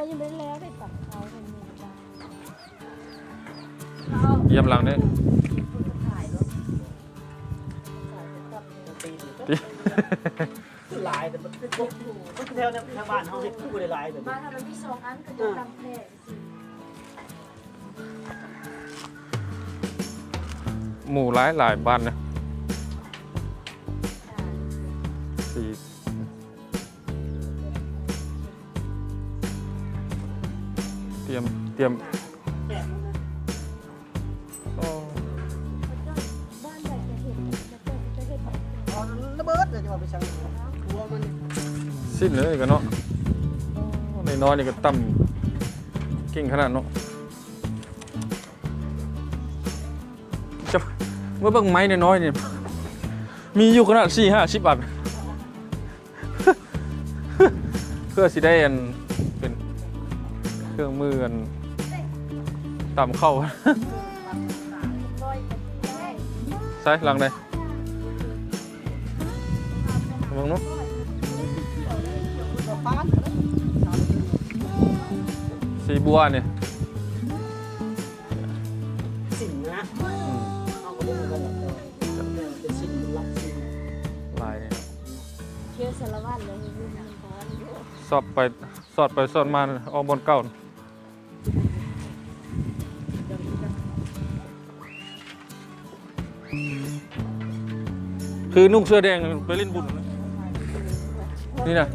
เรายังไม่ได้แล้วได้ตัดเขาคนนี้จ้ะเยี่ยมหลังนี่ถ่ายรถถ่ายเป็นตับเลยตีนี่ติก็หลายแต่มันเป็นพวกมันแถวเนี่ยทางบ้านเฮาเฮ็ดคู่ได้หลายแบบมานี้ทำมันมีสองอันก็จะตำแพร่สิหมู่หลายหลายบ้านนะสี่ ห็นแบบเอาระเบิดเดี๋ยวจะเอาไปสั่งหัวมันสิ้นเลยกันเนาะในน้อยๆนี่ก็ต่ำเก่งขนาดเนาะจะเมื่อเบิ่งไม้น้อยๆนี่มีอยู่ขนาดสี่ห้าสิบบาทเพื่อสิได้อันเป็นเครื่องมืออัน ต่ำเข้าร้อยกันได้ใช่หลังใดมองเนาะก็ปานสีบัวเนี่ยสิ่งนะอืมเอาก็บ่เหมือนกันหรอกแต่ว่าเป็นสิ่งเป็นหลักสิ่งลายเนี่ยเชื่อสารวัตรเลยรุ่นมันพออยู่สอบไปสอดไปสอดมาเออกบนเก่า คือนุ่งเสื้อแดงไปเล่นบุญนะนี่นะ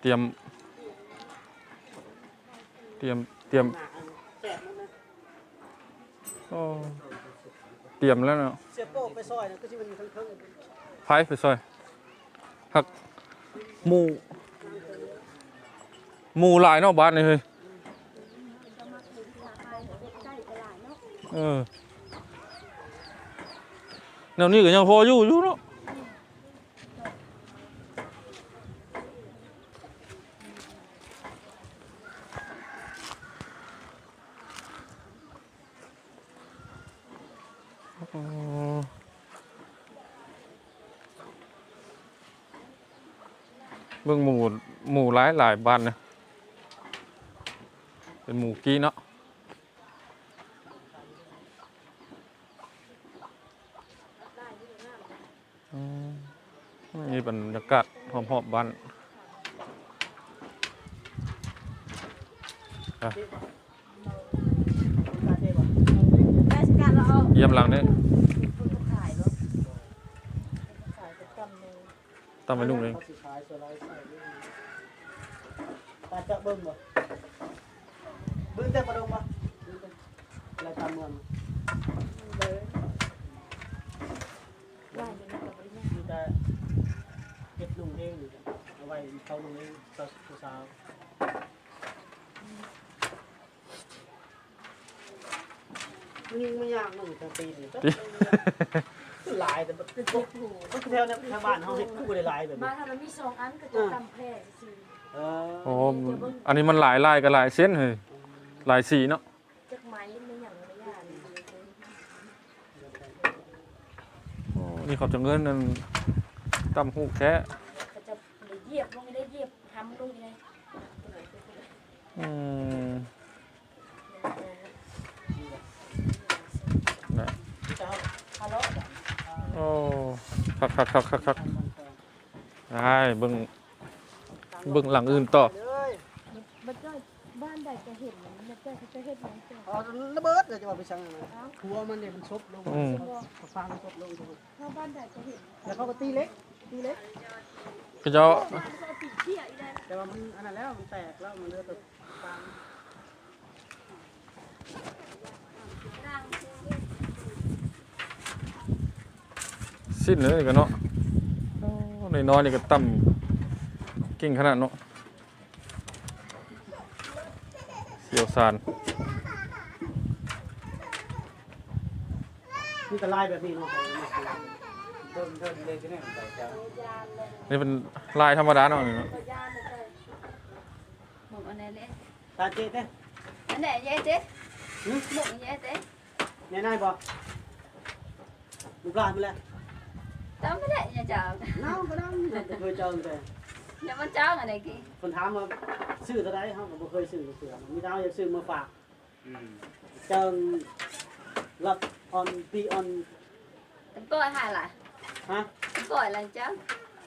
เตรียม เตรียม เตรียมเตรียม หน้าอันแก่มันนะ โอ้ เตรียมแล้วเนาะเสียโป้ไปซอยนะก็ที่มันอยู่เทิงไฟไปซอยหักหมูหมูหลายเนาะบ้านนี่เฮ้ยเออแนวนี้ก็ยังพออยู่อยู่เนาะ เบิ่งหมู่หมูหลายหลายบ้านนะเป็นหมู่กี้เนาะอืมนี่บรรยากาศหอมๆบ้านอะ ๆการเทบ่ ราชการเราเอา เยี่ยมหลังนี่ยรถถ่ายเป็นกำเลยตามไปนุ่งเองขาสิขายไลด์ใส่นี่ตาจะเบิ่งบ่เบิ่งแต่ประดงบ่เบิ่งแต่รายการเมืองเลยว่าอย่างนี้กับบริษัทมีแต่เก็บลุงเองอยู่เอาไว้เขาลุงเองสาวๆมัน ยิงไม่ยากมึงแต่ปีนี่ก็หลายแต่มันเป็นพวกมันแถวเนี่ยทางบ้านเฮาเฮ็ดคู่ได้หลายแบบมานี้ทำมันมีสองอันก็จะตำแพร่สิเออโอ้อันนี้มันหลายลายกับหลายเส้นเฮ้ยหลายสีเนาะจากไม้ไม่อย่างไม่ยากโอ้นี่เขาจะเงินนั่นตำหูแค่เขาจะเหยียบลงไม่ได้เหยียบทำลงไม่ได้อืมนะ เจ้า ทะเลาะกัน โอ้ คักคักคักคักคักได้เบิ่งเบิ่งหลังอื่นต่อเอ้ยมันก็บ้านใดจะเห็นมันจะจะเห็นมันจะเอาระเบิดเดี๋ยวจะเอาไปสั่งนะหัวมันเนี่ยมันซบลงฟางซบลงถ้าบ้านใดจะเห็นแล้วเขาก็ตีเล็กตีเล็กพี่เจ้าบ้านจะติดเที่ยอีกแล้วแต่ว่ามันอันนั้นแล้วมันแตกแล้วมันเหลือแต่ฟาง สิ้นเลยกันเนาะโอ้น้อยๆนี่ก็ต่ำเก่งขนาดเนาะเสียวซานมีแต่ลายแบบนี้เนาะเดินเดินเลยที่นี่ใส่เจ้านี่เป็นลายธรรมดาเนาะนี่เนาะพยานตาเจ๊เต้ anh này dễ thế หึ bụng dễ thế แน่นายบ่ลูกหลานมาแล้ว tao mới lại nhà chờ น้องก็น้องเคยเจอแต่ nhà con cháu này này kì คนถามว่าซื้อเท่าไรเขาก็บ่เคยซื้อเสือมีเท่าอยากซื้อมาฝากเจิงรับออนปีออน Em coi hai lại ฮะ Em coi là cháu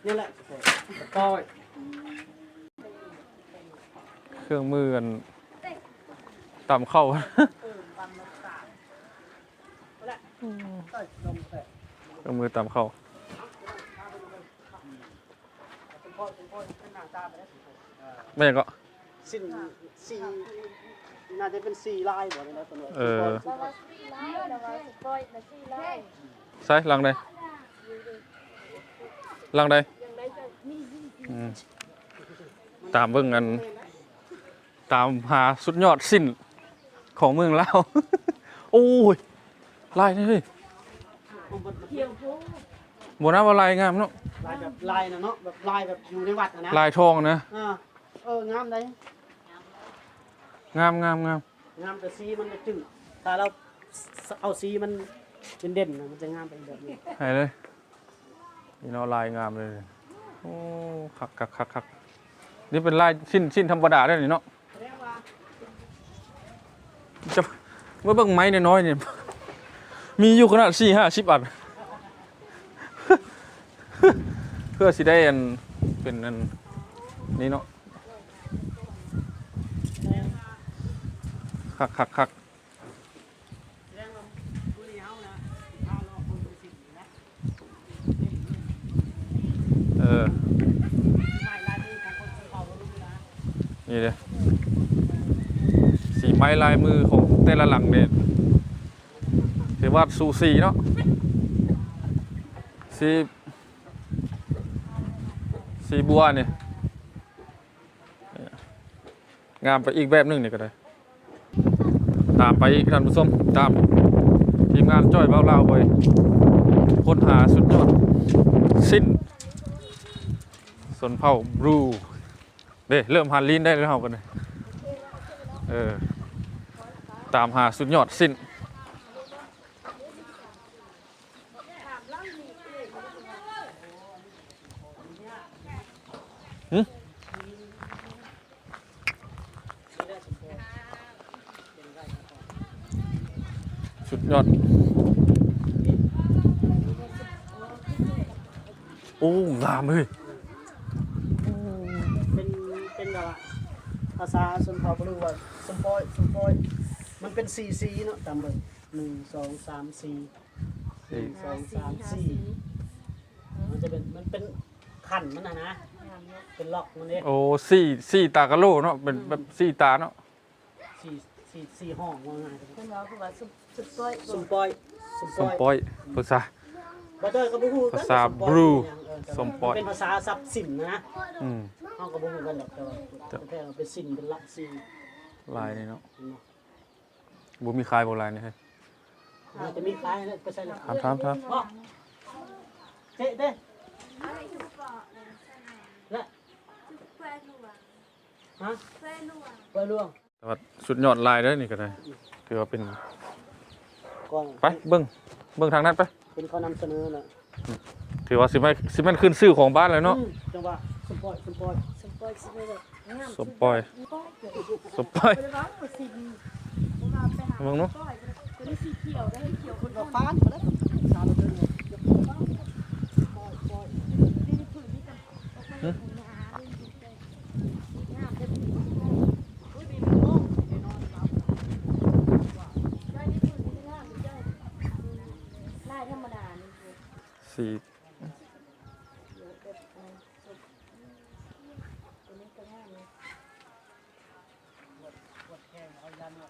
นี่แหละก้อยเครื่องมือกันต่ำเข้า เออปันมาฝากเอาละเอ้ยลงแต่เครื่องมือต่ำเข้า เป็นพ่อเป็นพ่อเป็นหน้าตา ไปแล้วไม่อย่างก็สิ้นสี่น่าจะเป็นสี่ลายบ่ได้แล้วตำรวจเออ coi là chi lại ใช่ลังใดลังใดอืมตามเบิ่งกันตามหาสุดยอดสิ้นของเมืองลาวโอ้ยลายนี่เฮ้ย Chiều phố บนน้ำว่าลายงามเนาะ ลายแบบลายนะเนาะแบบลายแบบอยู่ในวัดนะนะลายทองนะอ่าเอองามได้งามงามงามงามแต่สีมันจะจืดถ้าเราเอาสีมันเด่นๆนะมันจะงามไปแบบนี้ให้เลยนี่เนาะลายงามเลยโอ้คักคักคักคักนี่เป็นลายชิ้นชิ้นธรรมดาได้นี่เนาะเรียกว่าจะเมื่อเบิ่งไม้น้อยๆเนี่ยมีอยู่ขนาดสี่ห้าสิบอัน เพื่อสิได้อันเป็นอันนี่เนาะคักคักคักเออนี่เขารู้นะนี่เลยสีไม้ลายมือของแต่ละหลังเนี่ยถือว่าสูสีเนาะสี สีบัวเนี่ยงามไปอีกแบบหนึงนี่ก็ได้ ตามไปอีกท่านผู้ชมตามทีมงานจ้อยเบ้าเล่าไปค้นหาสุดยอด สิ้นสนเผ่าบลูเด้เริ่มหันลีนได้แล้วกันเลยเออตามหาสุดยอดสิ้น สุดยอด โอ้งามเลยเป็นเป็นแบบว่าภาษาสนเผ่าบรูว่าสมปอยสมปอยมันเป็นสีสีเนาะจำเบิ่งหนึ่งสองสามสี่หนึ่งสองสามสี่มันจะเป็นมันเป็นขันมันนะนะ เป็นล็อกมันเนี่ยโอ้สี่สี่ตากะโลเนาะเป็นแบบสี่ตาเนาะสี่ สี่สี่ห้องว่าไงาย Con nói của bà sụp sụp coi สมปอยสมสปมอยปอยภาษา บ่เจอกับบ่ฮู้กันภาษาสมปอยบรูเป็นหยังเออแต่สมปอย เป็นภาษาทรัพย์สินนะอืมเฮาก็บ่ฮู้กันหรอกแต่ว่าแต่แท้ๆเป็นสินเป็นหลักสินลายนี่เนาะเนาะบุมีคลายโบราณนี่ให้อาจจะมีคล้ายนะไปใส่ละถามถามถามบ่เจ๊เด้และฮะไปล่วง แต่ว่าสุดยอดลายได้อนี่ก็ได้ถือว่าเป็นก่อนไปเบิ้งเบิ้งทางนั้นไป เป็นเขานำเสนอน่ะถือว่าสิไม่สิแม่นขึ้นชื่อของบ้านเลยเนาะ อืมจังหวะสมปอยสมปอย Sụp coi sụp coi được Ngam สมปอย สมปอย Cái đó của xịn Nó vào phải hả เบิ้งเนาะ coi Cái đó xì kiểu đây kiểu con ดอก con ฟ้านมาแล้วสาวเราเดินเนี่ยเดี๋ยวปอยปอย Đi đi thử đi cầm Có quay ở nhà lên chụp đây Ngam cái gì อุ้ยมีมันโล่งแน่นอนครับ Đây đi thử đi ngam đi chơi Lai thăm đà đi สี่ Cái này cái ngam này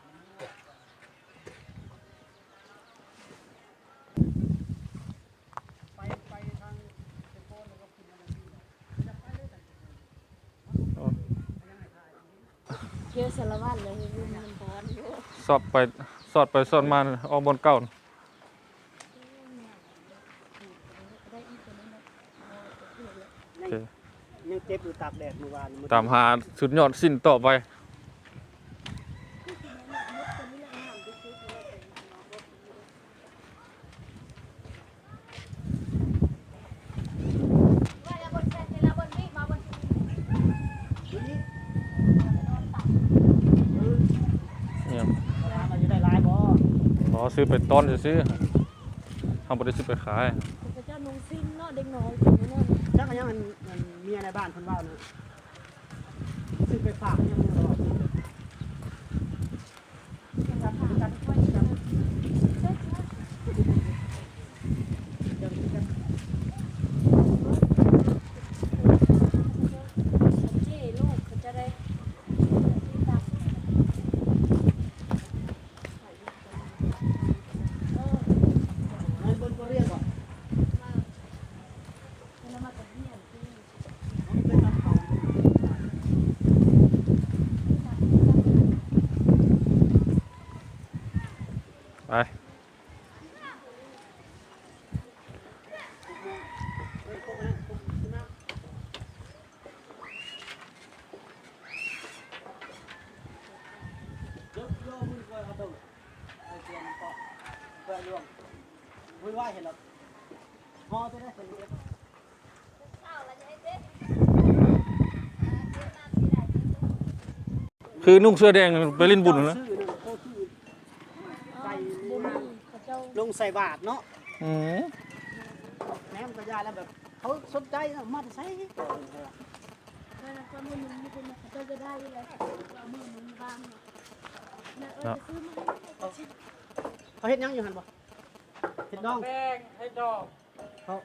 ไปไปทางเซโปนแล้วก็ขึ้นมาทางนี้จะไปเลยแต่ Kêu sờ la văn là hình như mình bán สอบไปสอดไปสอดมาออกบนเก้าน่ะ ดูตากแดดเมื่อวานตามหาสุดยอดสิ้นต่อไป เราซื้อไปต้นจะซื้อทำบริษัทไปขาย็กน้อยอยู่นั่นจักก็ยังมันมันเมียในบ้านเพิ่นว่านะซื้อไปฝากยังบ่บอก กับผ่ากันค่อยกันเซ็ตนะ เดี๋ยวนี้กัน เจ้ลูกเขาจะได้ตักเออ ในบนบ่เรียกว่า แล้วมากับเฮียนที่ มันเป็นรับเขา ไป เออพวกนั้นพวกนั้นยกโยมือก่อนเอาตรงเอาเตรียมเกาะเพื่อล่วงมือไหว เห็นหรอฮอจะได้เป็นเรียบคือนุ่งเสื้อแดงไปเล่นบุญนะชื่อนั่นเขาชื่อใส่บุญเขาเจ้าลงใส่บาทเนาะอืมแหนมกระยาแล้วแบบเขาสนใจนะมาใส่แม่นะก็มือมึงมีคนมาเขาเจ้าจะได้เลยเอามือมึงบ้างเนาะแม่เออซื้อมาให้ชิเขาเฮ็ดหยังอยู่หันบ่ เฮ็ดน้องแป้งให้ดอกเขา